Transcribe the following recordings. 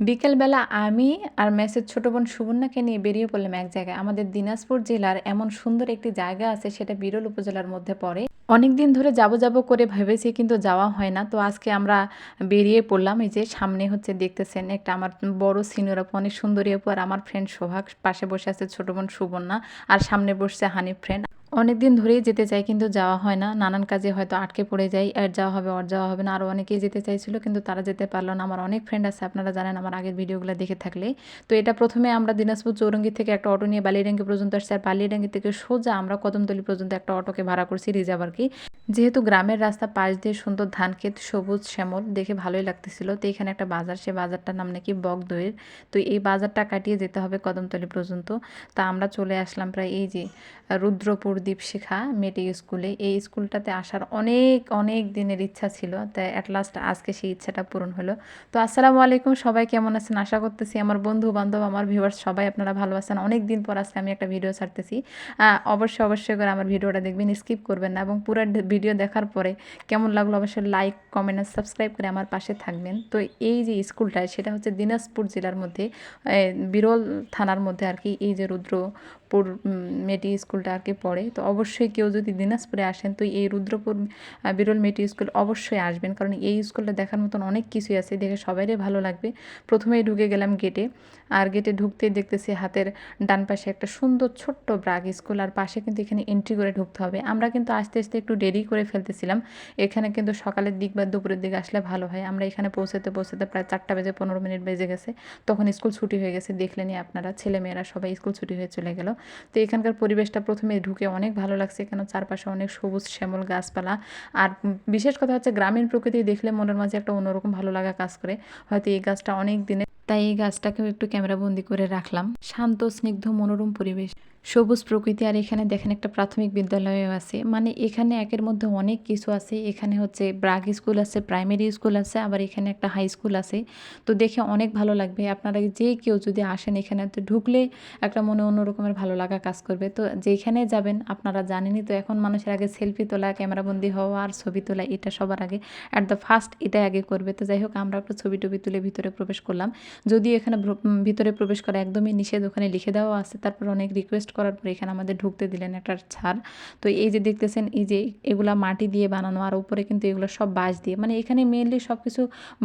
বিকেলবেলা আমি আর মেসের ছোট বোন সুবর্ণাকে নিয়ে বেরিয়ে পড়লাম এক জায়গায়। আমাদের দিনাজপুর জেলার এমন সুন্দর একটি জায়গা আছে, সেটা বিরল উপজেলার মধ্যে পড়ে। অনেক দিন ধরে যাব যাব করে ভেবেছি, কিন্তু যাওয়া হয় না। তো আজকে আমরা বেরিয়ে পড়লাম, এই যে সামনে হচ্ছে দেখতেছেন একটা আমার বড় সিনিয়র আপু, অনেক সুন্দরী আপু আর আমার ফ্রেন্ড সোহাগ। পাশে বসে আছে ছোট বোন সুবর্ণা আর সামনে বসছে হানি ফ্রেন্ড অনেক দিন ধরেই যেতে চাই কিন্তু যাওয়া হয় না। নানান কাজে হয়তো আটকে পড়ে যাই, আর যাওয়া হবে আর যাওয়া হবে না। আরও অনেকেই যেতে চাইছিল কিন্তু তারা যেতে পারল না। আমার অনেক ফ্রেন্ড আছে, আপনারা জানেন আমার আগের ভিডিওগুলো দেখে থাকলে। তো এটা প্রথমে আমরা দিনাজপুর চৌরঙ্গি থেকে একটা অটো নিয়ে বালিয়াডাঙ্গি পর্যন্ত আসছি, আর বালিয়াডাঙ্গি থেকে সোজা আমরা কদমতলি পর্যন্ত একটা অটোকে ভাড়া করছি রিজার্ভ আর কি। যেহেতু গ্রামের রাস্তা পাশ দিয়ে সুন্দর ধান ক্ষেত, সবুজ শ্যামল, দেখে ভালোই লাগতেছিল। তো এখানে একটা বাজার, সে বাজারটার নাম নাকি বক দইয়ের তো এই বাজারটা কাটিয়ে যেতে হবে কদমতলি পর্যন্ত। তা আমরা চলে আসলাম প্রায় এই যে রুদ্রপুর দীপশিখা মেটি স্কুলে। এই স্কুলটাতে আসার অনেক অনেক দিনের ইচ্ছা ছিল, তাই অ্যাট লাস্ট আজকে সেই ইচ্ছাটা পূরণ হলো। তো আসসালামু আলাইকুম, সবাই কেমন আছেন? আশা করতেছি আমার বন্ধু বান্ধব আমার ভিউয়ার্স সবাই আপনারা ভালো আছেন। অনেক দিন পর আজকে আমি একটা ভিডিও ছাড়তেছি। অবশ্যই অবশ্যই করে আমার ভিডিওটা দেখবেন স্কিপ করবেন না এবং পুরো ভিডিও দেখার পরে কেমন লাগল অবশ্যই লাইক কমেন্ট আর সাবস্ক্রাইব করে আমার পাশে থাকবেন। তো এই যে স্কুলটা, সেটা হচ্ছে দিনাজপুর জেলার মধ্যে বিরল থানার মধ্যে আর কি, এই যে রুদ্রপুর মেটি স্কুলটা আর কি পড়ে। তো অবশ্যই কেউ যদি দিনাজপুরে আসেন, তো এই রুদ্রপুর বিরল মেটি স্কুল অবশ্যই আসবেন। কারণ এই স্কুলটা দেখার মতন অনেক কিছুই আছে, দেখে সবাইরই ভালো লাগবে। প্রথমেই ঢুকে গেলাম গেটে আর গেটে ঢুকতে দেখতেছি হাতের ডান পাশে একটা সুন্দর ছোট্ট ব্রাগ স্কুল। আর পাশে কিন্তু এখানে এন্ট্রি করে ঢুকতে হবে। আমরা কিন্তু আস্তে আস্তে একটু দেরি করে ফেলতেছিলাম। এখানে কিন্তু সকালের দিক বা দুপুরের দিকে আসলে ভালো হয়। আমরা এখানে পৌঁছাতে পৌঁছাতে প্রায় চারটা বেজে পনেরো মিনিট বেজে গেছে। তখন স্কুল ছুটি হয়ে গেছে। দেখলেনি আপনারা, ছেলেমেয়েরা সবাই স্কুল ছুটি হয়ে চলে গেল। তো এখানকার পরিবেশটা প্রথমে ঢুকে অনেক ভালো লাগছে এখানে চারপাশে অনেক সবুজ শ্যামল গাছপালা। আর বিশেষ কথা হচ্ছে, গ্রামীণ প্রকৃতি দেখলে মনের মাঝে একটা অন্যরকম ভালো লাগা কাজ করে। হয়তো এই গাছটা অনেক দিনে তাই এই গাছটাকেও একটু ক্যামেরাবন্দি করে রাখলাম। শান্ত, স্নিগ্ধ, মনোরম পরিবেশ। সবুজ প্রকৃতি আর এখানে দেখেন একটা প্রাথমিক বিদ্যালয়ও আছে। মানে এখানে একের মধ্যে অনেক কিছু আছে। এখানে হচ্ছে ব্রাগ স্কুল আছে, প্রাইমারি স্কুল আছে, আবার এখানে একটা হাই স্কুল আছে। তো দেখে অনেক ভালো লাগবে। আপনারা যে কেউ যদি আসেন এখানে, তো ঢুকলে একটা মনে অন্য রকমের ভালো লাগা কাজ করবে। তো যেখানে যাবেন, আপনারা জানেনই তো, এখন মানুষের আগে সেলফি তোলা ক্যামেরাবন্দি হওয়া আর ছবি তোলা, এটা সবার আগে। অ্যাট দ্য ফার্স্ট এটা আগে করবে। তো যাই হোক, আমরা একটু ছবি টবি তুলে ভিতরে প্রবেশ করলাম। যদি এখানে ভিতরে প্রবেশ করা একদমই নিষেধ ওখানে লিখে দেওয়া আছে, তারপর অনেক রিকোয়েস্ট করার পর এখানে আমাদের ঢুকতে দিলেন একটা ছাড়। তো এই যে দেখতেছেন, এই যে এগুলা মাটি দিয়ে বানানো, আর উপরে কিন্তু এগুলো সব বাঁশ দিয়ে মানে এখানে মেনলি সব কিছু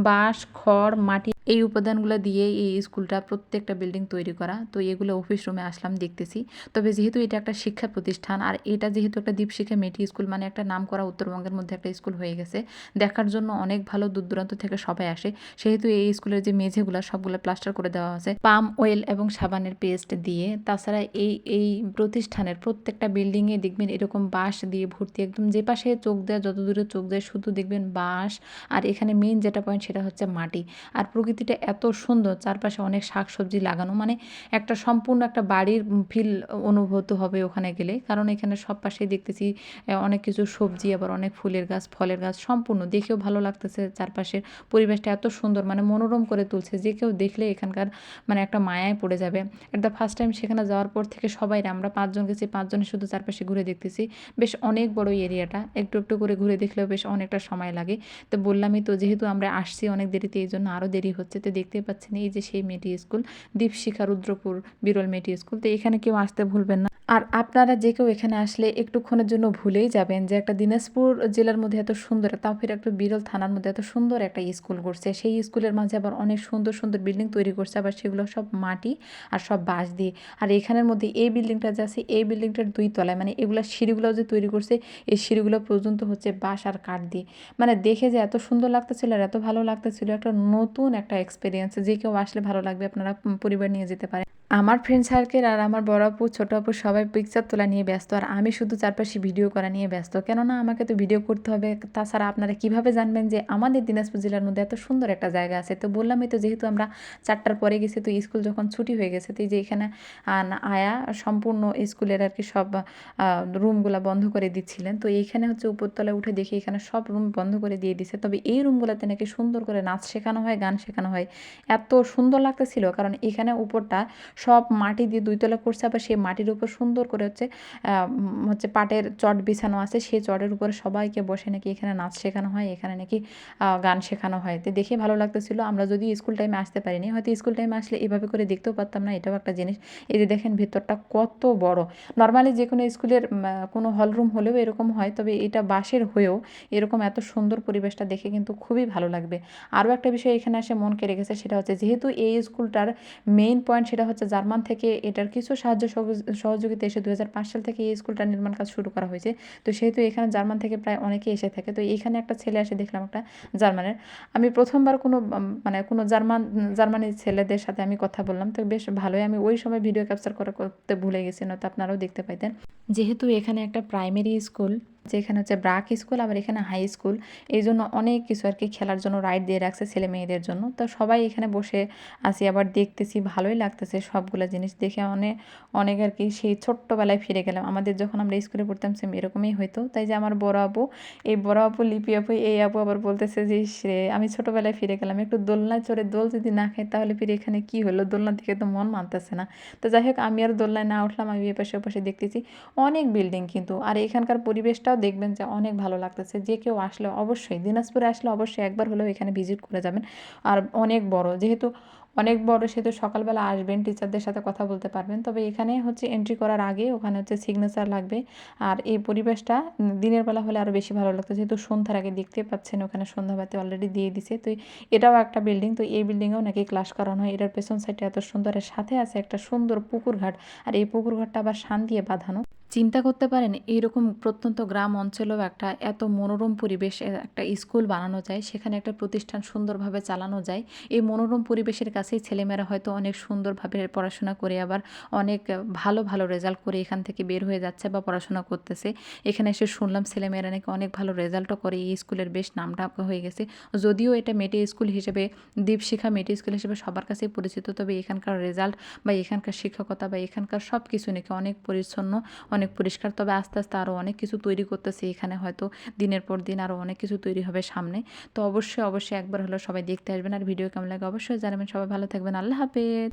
বাঁশ, খড়, মাটি এই উপাদানগুলো দিয়ে এই স্কুলটা প্রত্যেকটা বিল্ডিং তৈরি করা। তো এগুলো অফিস রুমে আসলাম, দেখতেছি। তবে যেহেতু এটা একটা শিক্ষা প্রতিষ্ঠান, আর এটা যেহেতু একটা দ্বীপশিক্ষা মেটি স্কুল মানে একটা নাম করা উত্তরবঙ্গের মধ্যে একটা স্কুল হয়ে গেছে, দেখার জন্য অনেক ভালো দূর দূরান্ত থেকে সবাই আসে। সেহেতু এই স্কুলের যে মেঝেগুলো, সবগুলো প্লাস্টার করে দেওয়া আছে। পাম অয়েল এবং সাবানের পেস্ট দিয়ে। তাছাড়া এই এই প্রতিষ্ঠানের প্রত্যেকটা বিল্ডিংয়ে দেখবেন এরকম বাঁশ দিয়ে ভর্তি, একদম যে পাশে চোখ দেয়, যত দূরে চোখ দেয়, শুধু দেখবেন বাঁশ। আর এখানে মেন যেটা পয়েন্ট সেটা হচ্ছে মাটি। আর প্রকৃতিটা এত সুন্দর, চারপাশে অনেক শাক সবজি লাগানো। মানে একটা সম্পূর্ণ একটা বাড়ির ফিল অনুভূত হবে ওখানে গেলে। কারণ এখানে সব পাশেই দেখতেছি অনেক কিছু সবজি, আবার অনেক ফুলের গাছ, ফলের গাছ সম্পূর্ণ। দেখেও ভালো লাগতেছে চারপাশের পরিবেশটা এত সুন্দর মানে মনোরম করে তুলছে। যে কেউ দেখলে এখানকার মানে একটা মায়ায় পড়ে যাবে। এট দ্য ফার্স্ট টাইম সেখানে যাওয়ার পর থেকে সবাই আমরা পাঁচজন গেছি পাঁচজনে শুধু চারপাশে ঘুরে দেখতেছি, বেশ অনেক বড় এরিয়াটা একটু একটু করে ঘুরে দেখলেও বেশ অনেকটা সময় লাগে। তো বললামই তো, যেহেতু আমরা আসছি অনেক দেরিতে, এই জন্য আরও দেরি হচ্ছে। তো দেখতে পাচ্ছেন এই যে সেই মেয়েটি স্কুল, দীপশিখা রুদ্রপুর বিরল মেয়েটি স্কুল। তো এখানে কেউ আসতে ভুলবেন না। আর আপনারা যে কেউ এখানে আসলে একটুক্ষণের জন্য ভুলেই যাবেন যে একটা দিনাজপুর জেলার মধ্যে এত সুন্দর তাও ফির একটা বিরল থানার মধ্যে এত সুন্দর একটা স্কুল করছে। সেই স্কুলের মাঝে আবার অনেক সুন্দর সুন্দর বিল্ডিং তৈরি করছে। আবার সেগুলো সব মাটি আর সব বাঁশ দিয়ে। আর এখানের মধ্যে এই বিল্ডিংটা যে আছে, এই বিল্ডিংটার দুই তলায় মানে এগুলো সিঁড়িগুলো যে তৈরি করছে, এই সিঁড়িগুলো পর্যন্ত হচ্ছে বাঁশ আর কাঠ দিয়ে। মানে দেখে যে এত সুন্দর লাগতেছিল আর এত ভালো লাগতেছিল একটা নতুন একটা এক্সপিরিয়েন্স যে কেউ আসলে ভালো লাগবে, আপনারা পরিবার নিয়ে যেতে পারেন। আমার ফ্রেন্ড সার্কেল আর আমার বড় আপু, ছোটো আপু সবাই পিকচার তোলা নিয়ে ব্যস্ত আর আমি শুধু চারপাশে ভিডিও করা নিয়ে ব্যস্ত। কেননা আমাকে তো ভিডিও করতে হবে। তাছাড়া আপনারা কীভাবে জানবেন যে আমাদের দিনাজপুর জেলার মধ্যে এত সুন্দর একটা জায়গা আছে? তো বললামই তো যেহেতু আমরা চারটার পরে গেছি, তো স্কুল যখন ছুটি হয়ে গেছে, তো যে এখানে আয়া সম্পূর্ণ স্কুলের আর কি সব রুমগুলো বন্ধ করে দিচ্ছিলেন। তো এইখানে হচ্ছে উপরতলায় উঠে দেখি এখানে সব রুম বন্ধ করে দিয়ে দিছে। তবে এই রুমগুলোতে নাকি সুন্দর করে নাচ শেখানো হয়, গান শেখানো হয়। এত সুন্দর লাগতেছিল, কারণ এখানে উপরটা সব মাটি দিয়ে দুইতলা করছে, আবার সেই মাটির উপর সুন্দর করে হচ্ছে হচ্ছে পাটের চট বিছানো আছে, সেই চটের উপরে সবাইকে বসে নাকি এখানে নাচ শেখানো হয়, এখানে নাকি গান শেখানো হয়। তো দেখে ভালো লাগতেছিল। আমরা যদি স্কুল টাইমে আসতে পারিনি, হয়তো স্কুল টাইমে আসলে এভাবে করে দেখতেও পারতাম না, এটাও একটা জিনিস। এই যে দেখেন ভেতরটা কত বড়। নর্মালি যে কোনো স্কুলের কোনো হলরুম হলেও এরকম হয়, তবে এটা বাসের হয়েও এরকম এত সুন্দর পরিবেশটা দেখে কিন্তু খুবই ভালো লাগবে। আরও একটা বিষয় এখানে এসে মন কেড়ে গেছে সেটা হচ্ছে যেহেতু এই স্কুলটার মেইন পয়েন্ট সেটা হচ্ছে জার্মান থেকে এটার কিছু সাহায্য সহযোগ- সহযোগিতা এসে দু হাজার পাঁচ সাল থেকে এই স্কুলটা নির্মাণ কাজ শুরু করা হয়েছে। তো সেহেতু এখানে জার্মান থেকে প্রায় অনেকেই এসে থাকে। তো এখানে একটা ছেলে এসে দেখলাম একটা জার্মানের। আমি প্রথমবার কোনো মানে কোনো জার্মান জার্মানির ছেলেদের সাথে আমি কথা বললাম। তো বেশ ভালোই, আমি ওই সময় ভিডিও ক্যাপচার করে করতে ভুলে গেছি, নয়তো আপনারাও দেখতে পাইতেন। যেহেতু এখানে একটা প্রাইমারি স্কুল যেখানে হচ্ছে ব্রাক স্কুল, আবার এখানে হাই স্কুল। এই জন্য অনেক কিছু আর কি খেলার জন্য রাইড দিয়ে রাখছে ছেলে মেয়েদের জন্য। তো সবাই এখানে বসে আসি আবার দেখতেছি, ভালোই লাগতেছে সবগুলো জিনিস দেখে। অনেক অনেক আর কি সেই ছোট্টবেলায় ফিরে গেলাম। আমাদের যখন আমরা স্কুলে পড়তাম সেম এরকমই হতো তাই যে আমার বড় আপু, এই বড় আপু, লিপি আপু, এই আপু আবার বলতেছে যে সে আমি ছোটোবেলায় ফিরে গেলাম। একটু দোলনায় চড়ে দোল যদি না খাই, তাহলে ফিরে এখানে কি হলো? দোলনার দিকে তো মন মানতেছে না। তো যাই হোক, আমি আর দোলনায় না উঠলাম, আমি এপাশে ওপাশে দেখতেছি অনেক বিল্ডিং কিন্তু। আর এখানকার পরিবেশটাও দেখবেন যে অনেক ভালো লাগতেছে। যে কেউ আসলে অবশ্যই, দিনাজপুরে আসলে অবশ্যই একবার হলেও এখানে ভিজিট করে যাবেন। আর অনেক বড়, যেহেতু অনেক বড় সেহেতু সকালবেলা আসবেন টিচারদের সাথে কথা বলতে পারবেন। তবে এখানে হচ্ছে এন্ট্রি করার আগে ওখানে হচ্ছে সিগনেচার লাগবে। আর এই পরিবেশটা দিনের বেলা হলে আরও বেশি ভালো লাগতো। যেহেতু সন্ধ্যার আগে দেখতে পাচ্ছেন, ওখানে সন্ধ্যাবাতি অলরেডি দিয়ে দিছে। তো এটাও একটা বিল্ডিং তো এই বিল্ডিংয়েও নাকি ক্লাস করানো হয়। এটার পেছন সাইডটা এত সুন্দরের সাথে আছে একটা সুন্দর পুকুর ঘাট। আর এই পুকুর ঘাটটা আবার শান দিয়ে বাঁধানো। চিন্তা করতে পারেন, এইরকম প্রত্যন্ত গ্রাম অঞ্চলেও একটা এত মনোরম পরিবেশ একটা স্কুল বানানো যায়, সেখানে একটা প্রতিষ্ঠান সুন্দরভাবে চালানো যায়। এই মনোরম পরিবেশের কাছেই ছেলেমেয়েরা হয়তো অনেক সুন্দরভাবে পড়াশোনা করে আবার অনেক ভালো ভালো রেজাল্ট করে এখান থেকে বের হয়ে যাচ্ছে বা পড়াশোনা করতেছে। এখানে এসে শুনলাম ছেলেমেয়েরা নাকি অনেক ভালো রেজাল্টও করে, এই স্কুলের বেশ নামটা হয়ে গেছে। যদিও এটা মেটে স্কুল হিসেবে, দীপশিখা মেটে স্কুল হিসেবে সবার কাছেই পরিচিত, তবে এখানকার রেজাল্ট বা এখানকার শিক্ষকতা বা এখানকার সব কিছু নাকি অনেক পরিচ্ছন্ন অনেক পরিষ্কার, তবে আস্তে আস্তে আরও অনেক কিছু তৈরি করতেছি। এখানে হয়তো দিনের পর দিন আরও অনেক কিছু তৈরি হবে সামনে। তো অবশ্যই অবশ্যই একবার হলো সবাই দেখতে আসবেন। আর ভিডিও কেমন লাগে অবশ্যই জানাবেন। সবাই ভালো থাকবেন। আল্লাহ হাফেজ।